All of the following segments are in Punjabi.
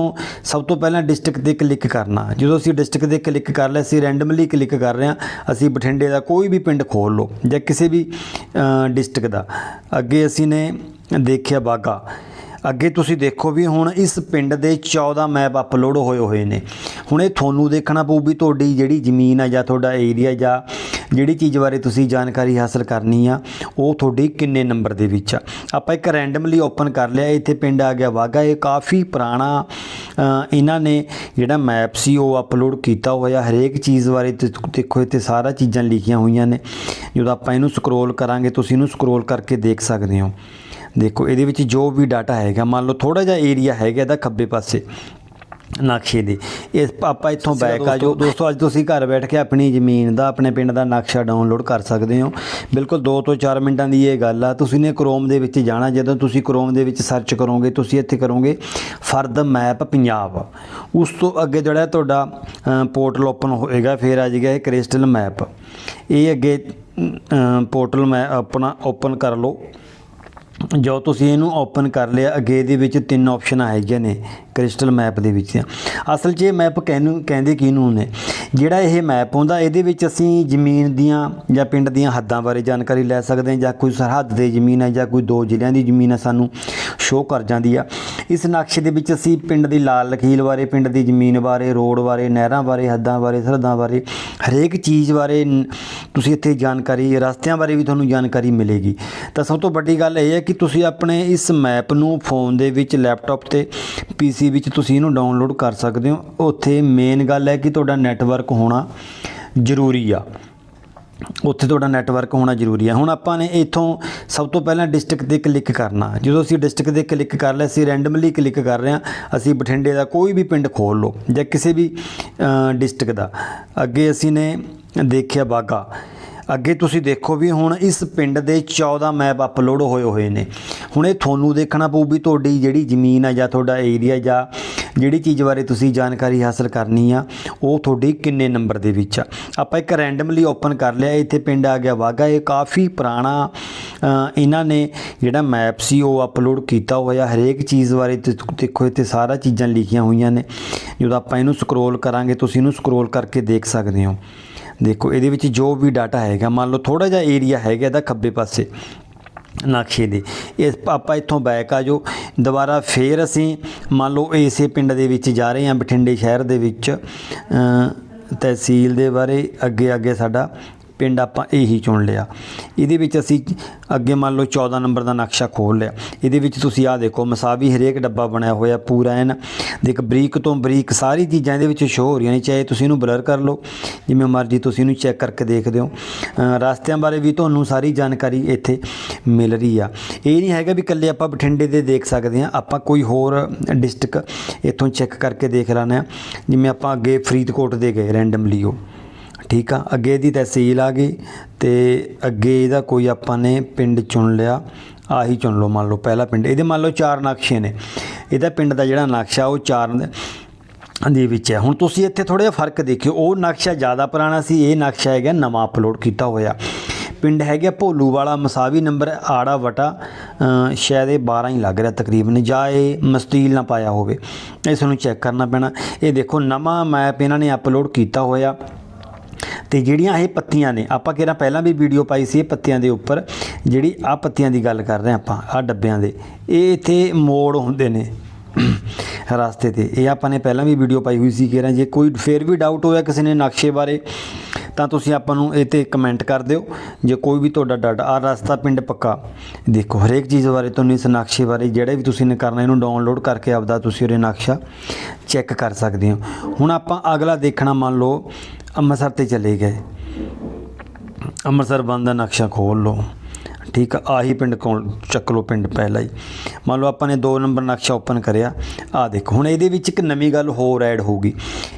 ਇੱਥੋਂ ਸਭ ਤੋਂ ਪਹਿਲਾਂ ਡਿਸਟ੍ਰਿਕਟ ਤੇ ਕਲਿੱਕ ਕਰਨਾ। ਜਦੋਂ ਅਸੀਂ ਡਿਸਟ੍ਰਿਕਟ ਤੇ ਕਲਿੱਕ ਕਰ ਲਿਆ, ਅਸੀਂ ਰੈਂਡਮਲੀ ਕਲਿੱਕ ਕਰ ਰਹੇ ਹਾਂ, ਅਸੀਂ ਬਠਿੰਡੇ ਦਾ ਕੋਈ ਵੀ ਪਿੰਡ ਖੋਲ ਲਓ ਜਾਂ ਕਿਸੇ ਵੀ ਡਿਸਟ੍ਰਿਕਟ ਦਾ। ਅੱਗੇ ਅਸੀਂ ਨੇ ਦੇਖਿਆ ਬਾਗਾ। ਅੱਗੇ ਤੁਸੀਂ ਦੇਖੋ ਵੀ ਹੁਣ ਇਸ ਪਿੰਡ ਦੇ 14 ਮੈਪ ਅਪਲੋਡ ਹੋਏ ਹੋਏ ਨੇ। ਹੁਣ ਇਹ ਤੁਹਾਨੂੰ ਦੇਖਣਾ ਪਊ ਵੀ ਤੁਹਾਡੀ ਜਿਹੜੀ ਜ਼ਮੀਨ ਆ ਜਾਂ ਤੁਹਾਡਾ ਏਰੀਆ ਜਾਂ ਜਿਹੜੀ ਚੀਜ਼ ਬਾਰੇ ਤੁਸੀਂ ਜਾਣਕਾਰੀ ਹਾਸਲ ਕਰਨੀ ਆ, ਉਹ ਤੁਹਾਡੀ ਕਿੰਨੇ ਨੰਬਰ ਦੇ ਵਿੱਚ ਆ। ਆਪਾਂ ਇੱਕ ਰੈਂਡਮਲੀ ਓਪਨ ਕਰ ਲਿਆ, ਇੱਥੇ ਪਿੰਡ ਆ ਗਿਆ ਵਾਗਾ, ਇਹ ਕਾਫੀ ਪੁਰਾਣਾ ਇਹਨਾਂ ਨੇ ਜਿਹੜਾ ਮੈਪ ਸੀ, ਉਹ ਅਪਲੋਡ ਕੀਤਾ ਹੋਇਆ। ਹਰੇਕ ਚੀਜ਼ ਬਾਰੇ ਦੇਖੋ, ਇੱਥੇ ਸਾਰਾ ਚੀਜ਼ਾਂ ਲਿਖੀਆਂ ਹੋਈਆਂ ਨੇ। ਜਦੋਂ ਆਪਾਂ ਇਹਨੂੰ ਸਕਰੋਲ ਕਰਾਂਗੇ, ਤੁਸੀਂ ਇਹਨੂੰ ਸਕਰੋਲ ਕਰਕੇ ਦੇਖ ਸਕਦੇ ਹੋ। ਦੇਖੋ, ਇਹਦੇ ਵਿੱਚ ਜੋ ਵੀ ਡਾਟਾ ਹੈਗਾ, ਮੰਨ ਲਓ ਥੋੜਾ ਜਿਹਾ ਏਰੀਆ ਹੈਗਾ ਇਹਦਾ ਖੱਬੇ ਪਾਸੇ। ਨਕਸ਼ੇ ਦੇ। ਇਸ ਆਪਾਂ ਇੱਥੋਂ ਬੈਕ ਆ ਜੋ ਦੋਸਤੋ। ਅੱਜ ਤੁਸੀਂ ਘਰ ਬੈਠ ਕੇ ਆਪਣੀ ਜ਼ਮੀਨ ਦਾ ਆਪਣੇ ਪਿੰਡ ਦਾ ਨਕਸ਼ਾ ਡਾਊਨਲੋਡ ਕਰ ਸਕਦੇ ਹੋ। ਬਿਲਕੁਲ 2 ਤੋਂ 4 ਮਿੰਟਾਂ ਦੀ ਇਹ ਗੱਲ ਆ। ਤੁਸੀਂ ਨੇ ਕ੍ਰੋਮ ਦੇ ਵਿੱਚ ਜਾਣਾ। ਜਦੋਂ ਤੁਸੀਂ ਕ੍ਰੋਮ ਦੇ ਵਿੱਚ ਸਰਚ ਕਰੋਗੇ ਤੁਸੀਂ ਇੱਥੇ ਕਰੋਗੇ ਫਰਦ ਮੈਪ ਪੰਜਾਬ। ਉਸ ਤੋਂ ਅੱਗੇ ਜਿਹੜਾ ਤੁਹਾਡਾ ਪੋਰਟਲ ਓਪਨ ਹੋਏਗਾ ਫਿਰ ਆ ਜਾਏਗਾ ਇਹ ਕ੍ਰਿਸਟਲ ਮੈਪ ਇਹ ਅੱਗੇ ਪੋਰਟਲ ਮੈਂ ਆਪਣਾ ਓਪਨ ਕਰ ਲਓ। ਜੋ ਤੁਸੀਂ ਇਹਨੂੰ ਓਪਨ ਕਰ ਲਿਆ, ਅੱਗੇ ਇਹਦੇ ਵਿੱਚ ਤਿੰਨ ਆਪਸ਼ਨਾਂ ਹੈਗੀਆਂ ਨੇ ਕ੍ਰਿਸਟਲ ਮੈਪ ਦੇ ਵਿੱਚ। ਅਸਲ 'ਚ ਇਹ ਮੈਪ ਕਹਿਨੂੰ ਕਹਿੰਦੇ ਕਿਹਨੂੰ ਨੇ ਜਿਹੜਾ ਇਹ ਮੈਪ ਹੁੰਦਾ ਇਹਦੇ ਵਿੱਚ ਅਸੀਂ ਜ਼ਮੀਨ ਦੀਆਂ ਜਾਂ ਪਿੰਡ ਦੀਆਂ ਹੱਦਾਂ ਬਾਰੇ ਜਾਣਕਾਰੀ ਲੈ ਸਕਦੇ ਹਾਂ, ਜਾਂ ਕੋਈ ਸਰਹੱਦ ਦੇ ਜ਼ਮੀਨ ਹੈ ਜਾਂ ਕੋਈ ਦੋ ਜ਼ਿਲ੍ਹਿਆਂ ਦੀ ਜ਼ਮੀਨ ਹੈ ਸਾਨੂੰ ਸ਼ੋਅ ਕਰ ਜਾਂਦੀ ਆ। ਇਸ ਨਕਸ਼ੇ ਦੇ ਵਿੱਚ ਅਸੀਂ ਪਿੰਡ ਦੀ ਲਾਲ ਲਕੀਲ ਬਾਰੇ, ਪਿੰਡ ਦੀ ਜ਼ਮੀਨ ਬਾਰੇ, ਰੋਡ ਬਾਰੇ, ਨਹਿਰਾਂ ਬਾਰੇ, ਹੱਦਾਂ ਬਾਰੇ, ਸਰਹੱਦਾਂ ਬਾਰੇ ਹਰੇਕ ਚੀਜ਼ ਬਾਰੇ ਤੁਸੀਂ ਇੱਥੇ ਜਾਣਕਾਰੀ, ਰਸਤਿਆਂ ਬਾਰੇ ਵੀ ਤੁਹਾਨੂੰ ਜਾਣਕਾਰੀ ਮਿਲੇਗੀ। ਤਾਂ ਸਭ ਤੋਂ ਵੱਡੀ ਗੱਲ ਇਹ ਹੈ ਕਿ ਤੁਸੀਂ ਆਪਣੇ ਇਸ ਮੈਪ ਨੂੰ ਫੋਨ ਦੇ ਵਿੱਚ, ਲੈਪਟਾਪ ਤੇ ਪੀਸੀ ਵਿੱਚ ਤੁਸੀਂ ਇਹਨੂੰ ਡਾਊਨਲੋਡ ਕਰ ਸਕਦੇ ਹੋ। ਉੱਥੇ ਮੇਨ ਗੱਲ ਹੈ ਕਿ ਤੁਹਾਡਾ ਨੈਟਵਰਕ ਹੋਣਾ ਜ਼ਰੂਰੀ ਆ। ਉੱਥੇ ਤੁਹਾਡਾ ਨੈਟਵਰਕ ਹੋਣਾ ਜ਼ਰੂਰੀ ਹੈ ਹੁਣ ਆਪਾਂ ਨੇ ਇੱਥੋਂ ਸਭ ਤੋਂ ਪਹਿਲਾਂ ਡਿਸਟ੍ਰਿਕਟ ਤੇ ਕਲਿੱਕ ਕਰਨਾ। ਜਦੋਂ ਅਸੀਂ ਡਿਸਟ੍ਰਿਕਟ ਤੇ ਕਲਿੱਕ ਕਰ ਲਿਆ, ਅਸੀਂ ਰੈਂਡਮਲੀ ਕਲਿੱਕ ਕਰ ਰਹੇ ਹਾਂ, ਅਸੀਂ ਬਠਿੰਡੇ ਦਾ ਕੋਈ ਵੀ ਪਿੰਡ ਖੋਲ ਲਓ ਜਾਂ ਕਿਸੇ ਵੀ ਡਿਸਟ੍ਰਿਕਟ ਦਾ। ਅੱਗੇ ਅਸੀਂ ਨੇ ਦੇਖਿਆ ਬਾਗਾ। ਅੱਗੇ ਤੁਸੀਂ ਦੇਖੋ ਵੀ ਹੁਣ ਇਸ ਪਿੰਡ ਦੇ 14 ਮੈਪ ਅਪਲੋਡ ਹੋਏ ਹੋਏ ਨੇ। ਹੁਣ ਇਹ ਤੁਹਾਨੂੰ ਦੇਖਣਾ ਪਊ ਵੀ ਤੁਹਾਡੀ ਜਿਹੜੀ ਜ਼ਮੀਨ ਆ ਜਾਂ ਤੁਹਾਡਾ ਏਰੀਆ ਜਾਂ ਜਿਹੜੀ ਚੀਜ਼ ਬਾਰੇ ਤੁਸੀਂ ਜਾਣਕਾਰੀ ਹਾਸਲ ਕਰਨੀ ਆ, ਉਹ ਤੁਹਾਡੀ ਕਿੰਨੇ ਨੰਬਰ ਦੇ ਵਿੱਚ ਆ। ਆਪਾਂ ਇੱਕ ਰੈਂਡਮਲੀ ਓਪਨ ਕਰ ਲਿਆ, ਇੱਥੇ ਪਿੰਡ ਆ ਗਿਆ ਵਾਗਾ ਇਹ ਕਾਫੀ ਪੁਰਾਣਾ ਇਹਨਾਂ ਨੇ ਜਿਹੜਾ ਮੈਪ ਸੀ, ਉਹ ਅਪਲੋਡ ਕੀਤਾ ਹੋਇਆ। ਹਰੇਕ ਚੀਜ਼ ਬਾਰੇ ਦੇਖੋ, ਇੱਥੇ ਸਾਰਾ ਚੀਜ਼ਾਂ ਲਿਖੀਆਂ ਹੋਈਆਂ ਨੇ। ਜਦੋਂ ਆਪਾਂ ਇਹਨੂੰ ਸਕਰੋਲ ਕਰਾਂਗੇ, ਤੁਸੀਂ ਇਹਨੂੰ ਸਕਰੋਲ ਕਰਕੇ ਦੇਖ ਸਕਦੇ ਹੋ। ਦੇਖੋ, ਇਹਦੇ ਵਿੱਚ ਜੋ ਵੀ ਡਾਟਾ ਹੈਗਾ, ਮੰਨ ਲਓ ਥੋੜਾ ਜਿਹਾ ਏਰੀਆ ਹੈਗਾ ਇਹਦਾ ਖੱਬੇ ਪਾਸੇ। ਨਕਸ਼ੇ ਦੇ ਇਸ ਆਪਾਂ ਇੱਥੋਂ ਬੈਕ ਆ ਜੋ ਦੁਬਾਰਾ ਫੇਰ ਅਸੀਂ ਮੰਨ ਲਓ ਇਸੇ ਪਿੰਡ ਦੇ ਵਿੱਚ ਜਾ ਰਹੇ ਹਾਂ, ਬਠਿੰਡੇ ਸ਼ਹਿਰ ਦੇ ਵਿੱਚ ਤਹਿਸੀਲ ਦੇ ਬਾਰੇ ਅੱਗੇ ਅੱਗੇ ਸਾਡਾ ਪਿੰਡ ਆਪਾਂ ਇਹੀ ਚੁਣ ਲਿਆ। ਇਹਦੇ ਵਿੱਚ ਅਸੀਂ ਅੱਗੇ ਮੰਨ ਲਓ 14 ਨੰਬਰ ਦਾ ਨਕਸ਼ਾ ਖੋਲ ਲਿਆ। ਇਹਦੇ ਵਿੱਚ ਤੁਸੀਂ ਆਹ ਦੇਖੋ, ਮਸਾਵੀ ਹਰੇਕ ਡੱਬਾ ਬਣਿਆ ਹੋਇਆ, ਪੂਰਾ ਐਨ। ਦੇਖ, ਬਰੀਕ ਤੋਂ ਬਰੀਕ ਸਾਰੀ ਚੀਜ਼ਾਂ ਇਹਦੇ ਵਿੱਚ ਸ਼ੋ ਹੋ ਰਹੀਆਂ ਨੇ, ਚਾਹੇ ਤੁਸੀਂ ਇਹਨੂੰ ਬਲਰ ਕਰ ਲਓ, ਜਿਵੇਂ ਮਰਜ਼ੀ ਤੁਸੀਂ ਇਹਨੂੰ ਚੈੱਕ ਕਰਕੇ ਦੇਖਦੇ ਹੋ। ਰਸਤਿਆਂ ਬਾਰੇ ਵੀ ਤੁਹਾਨੂੰ ਸਾਰੀ ਜਾਣਕਾਰੀ ਇੱਥੇ ਮਿਲ ਰਹੀ ਆ। ਇਹ ਨਹੀਂ ਹੈਗਾ ਵੀ ਇਕੱਲੇ ਆਪਾਂ ਬਠਿੰਡੇ ਦੇ ਦੇਖ ਸਕਦੇ ਹਾਂ, ਆਪਾਂ ਕੋਈ ਹੋਰ ਡਿਸਟ੍ਰਿਕਟ ਇੱਥੋਂ ਚੈੱਕ ਕਰਕੇ ਦੇਖ ਲੈਂਦੇ ਹਾਂ। ਜਿਵੇਂ ਆਪਾਂ ਅੱਗੇ ਫਰੀਦਕੋਟ ਦੇ ਗਏ ਰੈਂਡਮਲੀ ਉਹ। ਠੀਕ ਆ, ਅੱਗੇ ਇਹਦੀ ਤਹਿਸੀਲ ਆ ਗਈ ਤੇ ਅੱਗੇ ਇਹਦਾ ਕੋਈ ਆਪਾਂ ਨੇ ਪਿੰਡ ਚੁਣ ਲਿਆ, ਆਹੀ ਚੁਣ ਲਓ ਮੰਨ ਲਓ ਪਹਿਲਾ ਪਿੰਡ, ਇਹਦੇ ਮੰਨ ਲਓ ਚਾਰ ਨਕਸ਼ੇ ਨੇ, ਇਹਦਾ ਪਿੰਡ ਦਾ ਜਿਹੜਾ ਨਕਸ਼ਾ ਉਹ ਚਾਰ ਦੇ ਵਿੱਚ ਹੈ। ਹੁਣ ਤੁਸੀਂ ਇੱਥੇ ਥੋੜਾ ਜਿਹਾ ਫ਼ਰਕ ਦੇਖਿਓ, ਉਹ ਨਕਸ਼ਾ ਜ਼ਿਆਦਾ ਪੁਰਾਣਾ ਸੀ, ਇਹ ਨਕਸ਼ਾ ਹੈਗਾ ਨਵਾਂ ਅਪਲੋਡ ਕੀਤਾ ਹੋਇਆ। ਪਿੰਡ ਹੈਗਾ ਭੋਲੂ ਵਾਲਾ, ਮਸਾਵੀ ਨੰਬਰ ਆੜਾ ਵਟਾ ਸ਼ਾਇਦ ਇਹ 12 ਹੀ ਲੱਗ ਰਿਹਾ ਤਕਰੀਬਨ, ਜਾਂ ਇਹ ਮਸਤੀਲ ਨਾ ਪਾਇਆ ਹੋਵੇ, ਇਸ ਨੂੰ ਚੈੱਕ ਕਰਨਾ ਪੈਣਾ। ਇਹ ਦੇਖੋ ਨਵਾਂ ਮੈਪ ਇਹਨਾਂ ਨੇ ਅਪਲੋਡ ਕੀਤਾ ਹੋਇਆ। ਤੇ ਜਿਹੜੀਆਂ ਇਹ ਪੱਤੀਆਂ ਨੇ, ਆਪਾਂ ਕਿਹੜਾ ਪਹਿਲਾਂ ਵੀ ਵੀਡੀਓ ਪਾਈ ਸੀ ਇਹ ਪੱਤੀਆਂ ਦੇ ਉੱਪਰ, ਜਿਹੜੀ ਆ ਪੱਤੀਆਂ ਦੀ ਗੱਲ ਕਰ ਰਹੇ ਆਪਾਂ ਆ ਡੱਬਿਆਂ ਦੇ, ਇਹ ਇੱਥੇ ਮੋੜ ਹੁੰਦੇ ਨੇ ਰਸਤੇ ਤੇ। ਇਹ ਆਪਾਂ ਨੇ ਪਹਿਲਾਂ ਵੀ ਵੀਡੀਓ ਪਾਈ ਹੋਈ ਸੀ ਕਿ ਜੇ ਕੋਈ ਫੇਰ ਵੀ ਡਾਊਟ ਹੋਇਆ ਕਿਸੇ ਨੇ ਨਕਸ਼ੇ ਬਾਰੇ ਤਾਂ ਤੁਸੀਂ ਆਪਾਂ ਨੂੰ ਇਹ ਤੇ ਕਮੈਂਟ ਕਰ ਦਿਓ। ਜੇ ਕੋਈ ਵੀ ਤੁਹਾਡਾ ਡਾਟਾ ਆ ਰਸਤਾ ਪਿੰਡ ਪੱਕਾ। ਦੇਖੋ, ਹਰੇਕ ਚੀਜ਼ ਬਾਰੇ ਤੁਹਾਨੂੰ ਇਸ ਨਕਸ਼ੇ ਬਾਰੇ ਜਿਹੜਾ ਵੀ ਤੁਸੀਂ ਨੇ ਕਰਨਾ, ਇਹਨੂੰ ਡਾਊਨਲੋਡ ਕਰਕੇ ਆਪਦਾ ਤੁਸੀਂ ਉਹਦੇ ਨਕਸ਼ਾ ਚੈੱਕ ਕਰ ਸਕਦੇ ਹੋ। ਹੁਣ ਆਪਾਂ ਅਗਲਾ ਦੇਖਣਾ, ਮੰਨ ਲਓ, ਅੰਮ੍ਰਿਤਸਰ ਤੇ ਚਲੇ ਗਏ। ਅੰਮ੍ਰਿਤਸਰ ਬੰਦ ਦਾ ਨਕਸ਼ਾ ਖੋਲ ਲਓ। ਠੀਕ ਆ, ਆਹੀ ਪਿੰਡ ਕੋਲ ਚੱਕ ਲਓ ਪਿੰਡ ਪਹਿਲਾ ਹੀ। ਮੰਨ ਲਓ ਆਪਾਂ ਨੇ 2 ਨੰਬਰ ਨਕਸ਼ਾ ਓਪਨ ਕਰਿਆ ਆ ਦੇਖੋ, ਹੁਣ ਇਹਦੇ ਵਿੱਚ ਇੱਕ ਨਵੀਂ ਗੱਲ ਹੋਰ ਐਡ ਹੋਊਗੀ।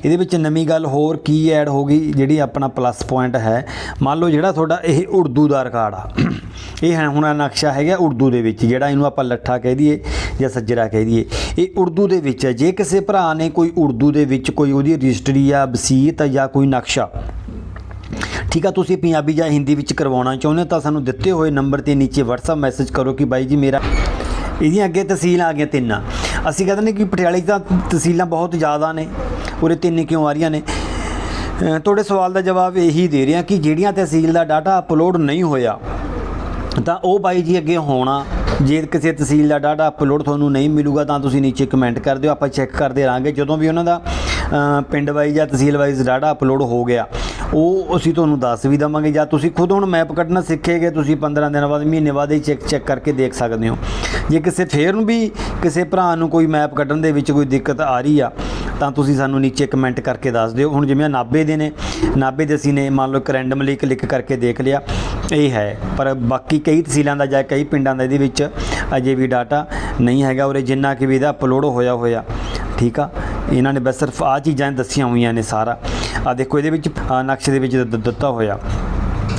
ਇਹਦੇ ਵਿੱਚ ਨਵੀਂ ਗੱਲ ਹੋਰ ਕੀ ਐਡ ਹੋਗੀ ਜਿਹੜੀ ਆਪਣਾ ਪਲੱਸ ਪੁਆਇੰਟ ਹੈ? ਮੰਨ ਲਓ ਜਿਹੜਾ ਤੁਹਾਡਾ ਇਹ ਉਰਦੂ ਦਾ ਰਿਕਾਰਡ ਆ। ਇਹ ਹੈ ਹੁਣ ਨਕਸ਼ਾ ਹੈਗਾ ਉਰਦੂ ਦੇ ਵਿੱਚ, ਜਿਹੜਾ ਇਹਨੂੰ ਆਪਾਂ ਲੱਠਾ ਕਹਿ ਦਈਏ ਜਾਂ ਸੱਜਰਾ ਕਹਿ ਦਈਏ। ਇਹ ਉਰਦੂ ਦੇ ਵਿੱਚ ਹੈ। ਜੇ ਕਿਸੇ ਭਰਾ ਨੇ ਕੋਈ ਉਰਦੂ ਦੇ ਵਿੱਚ ਕੋਈ ਉਹਦੀ ਰਜਿਸਟਰੀ ਆ, ਵਸੀਅਤ ਜਾਂ ਕੋਈ ਨਕਸ਼ਾ ਠੀਕ ਆ, ਤੁਸੀਂ ਪੰਜਾਬੀ ਜਾਂ ਹਿੰਦੀ ਵਿੱਚ ਕਰਵਾਉਣਾ ਚਾਹੁੰਦੇ ਹੋ ਤਾਂ ਸਾਨੂੰ ਦਿੱਤੇ ਹੋਏ ਨੰਬਰ ਤੇ ਨੀਚੇ WhatsApp ਮੈਸੇਜ ਕਰੋ ਕਿ ਬਾਈ ਜੀ ਮੇਰਾ ਇਹਦੀਆਂ ਅੱਗੇ ਤਹਿਸੀਲ ਆ ਗਈਆਂ ਤਿੰਨ। ਅਸੀਂ ਕਹਿੰਦੇ ਨੇ ਕਿ ਪਟਿਆਲੇ 'ਚ ਤਾਂ ਤਹਿਸੀਲਾਂ ਬਹੁਤ ਜ਼ਿਆਦਾ ਨੇ ਉਰੇ ਤਿੰਨ ਕਿਉਂ ਆ ਰਹੀਆਂ ਨੇ। ਤੁਹਾਡੇ ਸਵਾਲ ਦਾ ਜਵਾਬ ਇਹੀ ਦੇ ਰਿਹਾ ਕਿ ਜਿਹੜੀਆਂ ਤਹਿਸੀਲ ਦਾ ਡਾਟਾ ਅਪਲੋਡ ਨਹੀਂ ਹੋਇਆ, ਤਾਂ ਉਹ ਬਾਈ ਜੀ ਅੱਗੇ ਹੋਣਾ। ਜੇ ਕਿਸੇ ਤਹਿਸੀਲ ਦਾ ਡਾਟਾ ਅਪਲੋਡ ਤੁਹਾਨੂੰ ਨਹੀਂ ਮਿਲੂਗਾ ਤਾਂ ਤੁਸੀਂ ਨੀਚੇ ਕਮੈਂਟ ਕਰ ਦਿਓ, ਆਪਾਂ ਚੈੱਕ ਕਰਦੇ ਰਹਾਂਗੇ। ਜਦੋਂ ਵੀ ਉਹਨਾਂ ਦਾ ਪਿੰਡ ਵਾਈਜ਼ ਜਾਂ ਤਹਿਸੀਲ ਵਾਈਜ਼ ਡਾਟਾ ਅਪਲੋਡ ਹੋ ਗਿਆ ਉਹ ਅਸੀਂ ਤੁਹਾਨੂੰ ਦੱਸ ਵੀ ਦਵਾਂਗੇ ਜਾਂ ਤੁਸੀਂ ਖੁਦ ਹੁਣ ਮੈਪ ਕੱਢਣਾ ਸਿੱਖੇਗੇ, ਤੁਸੀਂ 15 ਦਿਨਾਂ ਬਾਅਦ, ਮਹੀਨੇ ਬਾਅਦ ਹੀ ਚੈੱਕ ਚੈੱਕ ਕਰਕੇ ਦੇਖ ਸਕਦੇ ਹੋ। ਜੇ ਕਿਸੇ ਫੇਰ ਨੂੰ ਵੀ ਕਿਸੇ ਭਰਾ ਨੂੰ ਕੋਈ ਮੈਪ ਕੱਢਣ ਦੇ ਵਿੱਚ ਕੋਈ ਦਿੱਕਤ ਆ ਰਹੀ ਆ, ਤਾਂ ਤੁਸੀਂ ਸਾਨੂੰ ਨੀਚੇ ਕਮੈਂਟ ਕਰਕੇ ਦੱਸ ਦਿਓ। ਹੁਣ ਜਿਵੇਂ ਆਹ ਨਾਭੇ ਦੇ ਨੇ, ਨਾਭੇ ਦੇ ਅਸੀਂ ਨੇ ਮੰਨ ਲਓ ਇੱਕ ਰੈਂਡਮਲੀ ਕਲਿੱਕ ਕਰਕੇ ਦੇਖ ਲਿਆ, ਇਹ ਹੈ। ਪਰ ਬਾਕੀ ਕਈ ਤਹਿਸੀਲਾਂ ਦਾ ਜਾਂ ਕਈ ਪਿੰਡਾਂ ਦਾ ਇਹਦੇ ਵਿੱਚ ਅਜੇ ਵੀ ਡਾਟਾ ਨਹੀਂ ਹੈਗਾ ਉਰੇ, ਜਿੰਨਾ ਕਿ ਵੀ ਇਹਦਾ ਅਪਲੋਡ ਹੋਇਆ ਹੋਇਆ। ਠੀਕ ਆ? ਇਹਨਾਂ ਨੇ ਬਸ ਸਿਰਫ ਆ ਚੀਜ਼ਾਂ ਦੱਸੀਆਂ ਹੋਈਆਂ ਨੇ ਸਾਰਾ। ਆ ਦੇਖੋ ਇਹਦੇ ਵਿੱਚ ਨਕਸ਼ੇ ਦੇ ਵਿੱਚ ਦਿੱਤਾ ਹੋਇਆ।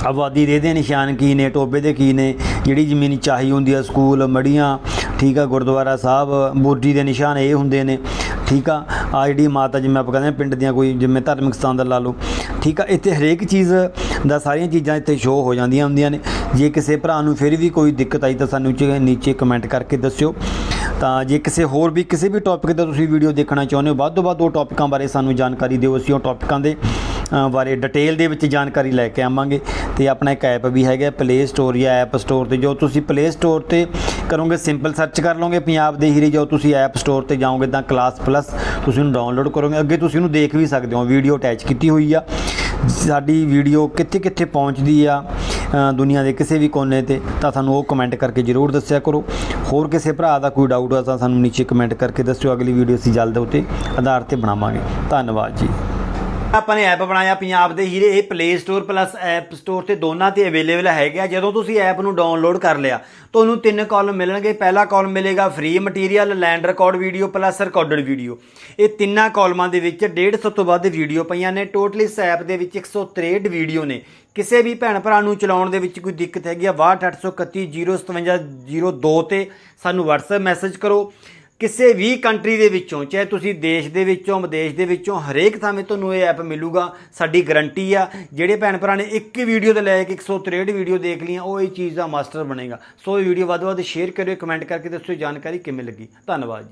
ਆਬਾਦੀ ਦੇ ਦੇ ਨਿਸ਼ਾਨ ਕੀ ਨੇ, ਟੋਬੇ ਦੇ ਕੀ ਨੇ, ਜਿਹੜੀ ਜ਼ਮੀਨ ਚਾਹੀ ਹੁੰਦੀ ਆ, ਸਕੂਲ, ਮੜੀਆਂ, ਠੀਕ ਆ, ਗੁਰਦੁਆਰਾ ਸਾਹਿਬ, ਬੋਡੀ ਦੇ ਨਿਸ਼ਾਨ ਇਹ ਹੁੰਦੇ ਨੇ, ਠੀਕ ਆ। ਆ ਜਿਹੜੀ ਮਾਤਾ ਜਿਵੇਂ ਆਪਾਂ ਕਹਿੰਦੇ ਹਾਂ ਪਿੰਡ ਦੀਆਂ ਕੋਈ ਜਿਵੇਂ ਧਾਰਮਿਕ ਸਥਾਨ ਦਾ ਲਾ ਲਓ, ਠੀਕ ਆ। ਇੱਥੇ ਹਰੇਕ ਚੀਜ਼ ਦਾ ਸਾਰੀਆਂ ਚੀਜ਼ਾਂ ਇੱਥੇ ਸ਼ੋਅ ਹੋ ਜਾਂਦੀਆਂ ਹੁੰਦੀਆਂ ਨੇ। ਜੇ ਕਿਸੇ ਭਰਾ ਨੂੰ ਫਿਰ ਵੀ ਕੋਈ ਦਿੱਕਤ ਆਈ ਤਾਂ ਸਾਨੂੰ ਨੀਚੇ ਕਮੈਂਟ ਕਰਕੇ ਦੱਸਿਓ। ਤਾਂ ਜੇ ਕਿਸੇ ਹੋਰ ਵੀ, ਕਿਸੇ ਵੀ ਟੌਪਿਕ ਦਾ ਤੁਸੀਂ ਵੀਡੀਓ ਦੇਖਣਾ ਚਾਹੁੰਦੇ ਹੋ, ਵੱਧ ਤੋਂ ਵੱਧ ਉਹ ਟੌਪਿਕਾਂ ਬਾਰੇ ਸਾਨੂੰ ਜਾਣਕਾਰੀ ਦਿਓ। ਅਸੀਂ ਉਹ ਟੌਪਿਕਾਂ ਦੇ ਬਾਰੇ ਡਿਟੇਲ ਦੇ ਵਿੱਚ ਜਾਣਕਾਰੀ ਲੈ ਕੇ ਆਵਾਂਗੇ। ਤੇ ਆਪਣਾ ਇੱਕ ਐਪ ਵੀ ਹੈਗਾ ਪਲੇ ਸਟੋਰ ਜਾਂ ਐਪ ਸਟੋਰ ਤੇ ਜੋ ਤੁਸੀਂ ਪਲੇ ਸਟੋਰ ਤੇ ਕਰੋਗੇ ਸਿੰਪਲ ਸਰਚ ਕਰ ਲਓਗੇ ਪੰਜਾਬ ਦੇ ਹੀਰੇ, ਜੋ ਤੁਸੀਂ ਐਪ ਸਟੋਰ ਤੇ ਜਾਓਗੇ ਤਾਂ ਕਲਾਸ ਪਲੱਸ ਤੁਸੀਂ ਉਹਨੂੰ ਡਾਊਨਲੋਡ ਕਰੋਗੇ। ਅੱਗੇ ਤੁਸੀਂ ਉਹਨੂੰ ਦੇਖ ਵੀ ਸਕਦੇ ਹੋ ਵੀਡੀਓ ਅਟੈਚ ਕੀਤੀ ਹੋਈ ਆ। ਸਾਡੀ ਵੀਡੀਓ ਕਿੱਥੇ ਕਿੱਥੇ ਪਹੁੰਚਦੀ ਆ ਦੁਨੀਆ ਦੇ ਕਿਸੇ ਵੀ ਕੋਨੇ ਤੇ, ਤਾਂ ਸਾਨੂੰ ਉਹ ਕਮੈਂਟ ਕਰਕੇ ਜਰੂਰ ਦੱਸਿਆ ਕਰੋ। ਹੋਰ ਕਿਸੇ ਭਰਾ ਦਾ ਕੋਈ ਡਾਊਟ ਹੋਇਆ ਤਾਂ ਸਾਨੂੰ ਨੀਚੇ ਕਮੈਂਟ ਕਰਕੇ ਦੱਸਿਓ। ਅਗਲੀ ਵੀਡੀਓ ਅਸੀਂ ਜਲਦ ਉਤੇ ਆਧਾਰ ਤੇ ਬਣਾਵਾਂਗੇ। ਧੰਨਵਾਦ ਜੀ। ਆਪਾਂ ਨੇ ਐਪ ਬਣਾਇਆ ਪੰਜਾਬ ਦੇ ਹੀਰੇ, ਇਹ play store plus app store ਤੇ ਦੋਨਾਂ ਤੇ ਅਵੇਲੇਬਲ ਹੈਗਾ ਜਦੋਂ ਤੁਸੀਂ ਐਪ ਨੂੰ ਡਾਊਨਲੋਡ ਕਰ ਲਿਆ, ਤੁਹਾਨੂੰ ਤਿੰਨ ਕਾਲਮ ਮਿਲਣਗੇ। ਪਹਿਲਾ ਕਾਲਮ ਮਿਲੇਗਾ free material land record video plus recorded video ਇਹ ਤਿੰਨਾਂ ਕਾਲਮਾਂ ਦੇ ਵਿੱਚ 150 ਤੋਂ ਵੱਧ ਵੀਡੀਓ ਪਈਆਂ ਨੇ। ਟੋਟਲੀ ਇਸ ਐਪ ਦੇ ਵਿੱਚ 163 ਵੀਡੀਓ ਨੇ। ਕਿਸੇ ਵੀ ਭੈਣ ਭਰਾ ਨੂੰ ਚਲਾਉਣ ਦੇ ਵਿੱਚ ਕੋਈ ਦਿੱਕਤ ਹੈਗੀ ਆ 6283157002 ਤੇ ਸਾਨੂੰ WhatsApp ਮੈਸੇਜ ਕਰੋ। ਕਿਸੇ ਵੀ ਕੰਟਰੀ ਦੇ ਵਿੱਚੋਂ, ਚਾਹੇ ਤੁਸੀਂ ਦੇਸ਼ ਦੇ ਵਿੱਚੋਂ, ਵਿਦੇਸ਼ ਦੇ ਵਿੱਚੋਂ, ਹਰੇਕ ਥਾਵੇਂ ਤੁਹਾਨੂੰ ਇਹ ਐਪ ਮਿਲੂਗਾ, ਸਾਡੀ ਗਰੰਟੀ ਆ। ਜਿਹੜੇ ਭੈਣ ਭਰਾ ਨੇ ਇੱਕ ਹੀ ਵੀਡੀਓ 'ਤੇ ਲੈ ਕੇ 163 ਵੀਡੀਓ ਦੇਖ ਲਈਆਂ, ਉਹ ਇਹ ਚੀਜ਼ ਦਾ ਮਾਸਟਰ ਬਣੇਗਾ। ਸੋ ਇਹ ਵੀਡੀਓ ਵੱਧ ਵੱਧ ਸ਼ੇਅਰ ਕਰਿਓ ਕਮੈਂਟ ਕਰਕੇ ਦੱਸੋ ਜਾਣਕਾਰੀ ਕਿਵੇਂ ਲੱਗੀ। ਧੰਨਵਾਦ ਜੀ।